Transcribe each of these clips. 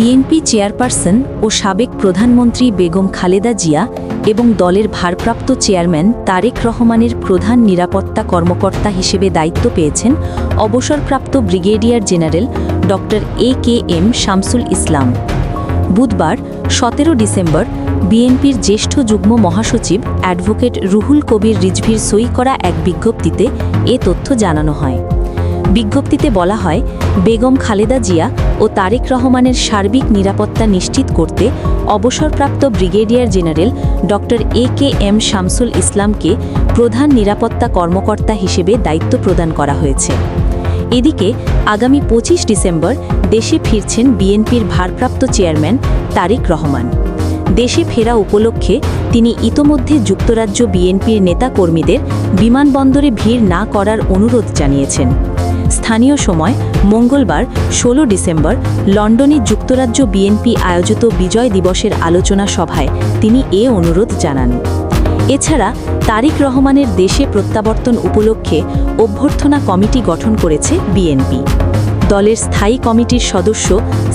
BNP chairperson ও সাবেক প্রধানমন্ত্রী বেগম খালেদা জিয়া এবং দলের ভারপ্রাপ্ত চেয়ারম্যান তারেক রহমানের প্রধান নিরাপত্তা কর্মকর্তা হিসেবে দায়িত্ব পেয়েছেন অবসরপ্রাপ্ত ব্রিগেডিয়ার জেনারেল ড এ কে এম শামসুল ইসলাম। বুধবার, সতেরো ডিসেম্বর, বিএনপির জ্যেষ্ঠ যুগ্ম মহাসচিব অ্যাডভোকেট রুহুল কবির রিজভির সই করা এক বিজ্ঞপ্তিতে এ তথ্য জানানো হয়। বিজ্ঞপ্তিতে বলা হয়, বেগম খালেদা জিয়া ও তারেক রহমানের সার্বিক নিরাপত্তা নিশ্চিত করতে অবসরপ্রাপ্ত ব্রিগেডিয়ার জেনারেল ড এ কে এম শামসুল ইসলামকে প্রধান নিরাপত্তা কর্মকর্তা হিসেবে দায়িত্ব প্রদান করা হয়েছে। এদিকে, আগামী পঁচিশ ডিসেম্বর দেশে ফিরছেন বিএনপির ভারপ্রাপ্ত চেয়ারম্যান তারেক রহমান। দেশে ফেরা উপলক্ষে তিনি ইতোমধ্যে যুক্তরাজ্য বিএনপির নেতাকর্মীদের বিমানবন্দরে ভিড় না করার অনুরোধ জানিয়েছেন। স্থানীয় সময় মঙ্গলবার ১৬ ডিসেম্বর, লন্ডনে যুক্তরাজ্য বিএনপি আয়োজিত বিজয় দিবসের আলোচনা সভায় তিনি এ অনুরোধ জানান। এছাড়া তারিক রহমানের দেশে প্রত্যাবর্তন উপলক্ষে অভ্যর্থনা কমিটি গঠন করেছে বিএনপি। দলের স্থায়ী কমিটির সদস্য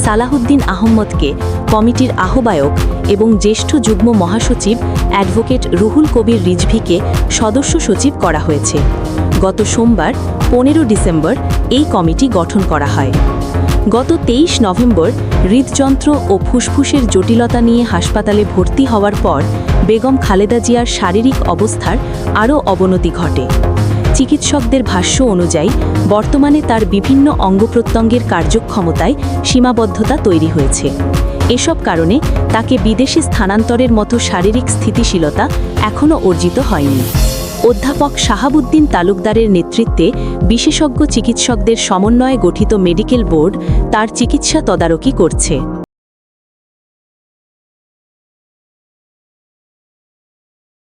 সালাহুদ্দিন আহম্মদকে কমিটির আহ্বায়ক এবং জ্যেষ্ঠ যুগ্ম মহাসচিব অ্যাডভোকেট রুহুল কবির রিজভিকে সদস্য সচিব করা হয়েছে। গত সোমবার, পনেরো ডিসেম্বর, এই কমিটি গঠন করা হয়। গত তেইশ নভেম্বর, হৃদযন্ত্র ও ফুসফুসের জটিলতা নিয়ে হাসপাতালে ভর্তি হওয়ার পর বেগম খালেদা জিয়ার শারীরিক অবস্থার আরও অবনতি ঘটে। চিকিৎসকদের ভাষ্য অনুযায়ী, বর্তমানে তার বিভিন্ন অঙ্গপ্রত্যঙ্গের কার্যক্ষমতায় সীমাবদ্ধতা তৈরি হয়েছে। এসব কারণে তাকে বিদেশে স্থানান্তরের মতো শারীরিক স্থিতিশীলতা এখনও অর্জিত হয়নি। অধ্যাপক শাহাবুদ্দিন তালুকদারের নেতৃত্বে বিশেষজ্ঞ চিকিৎসকদের সমন্বয়ে গঠিত মেডিকেল বোর্ড তার চিকিৎসা তদারকি করছে।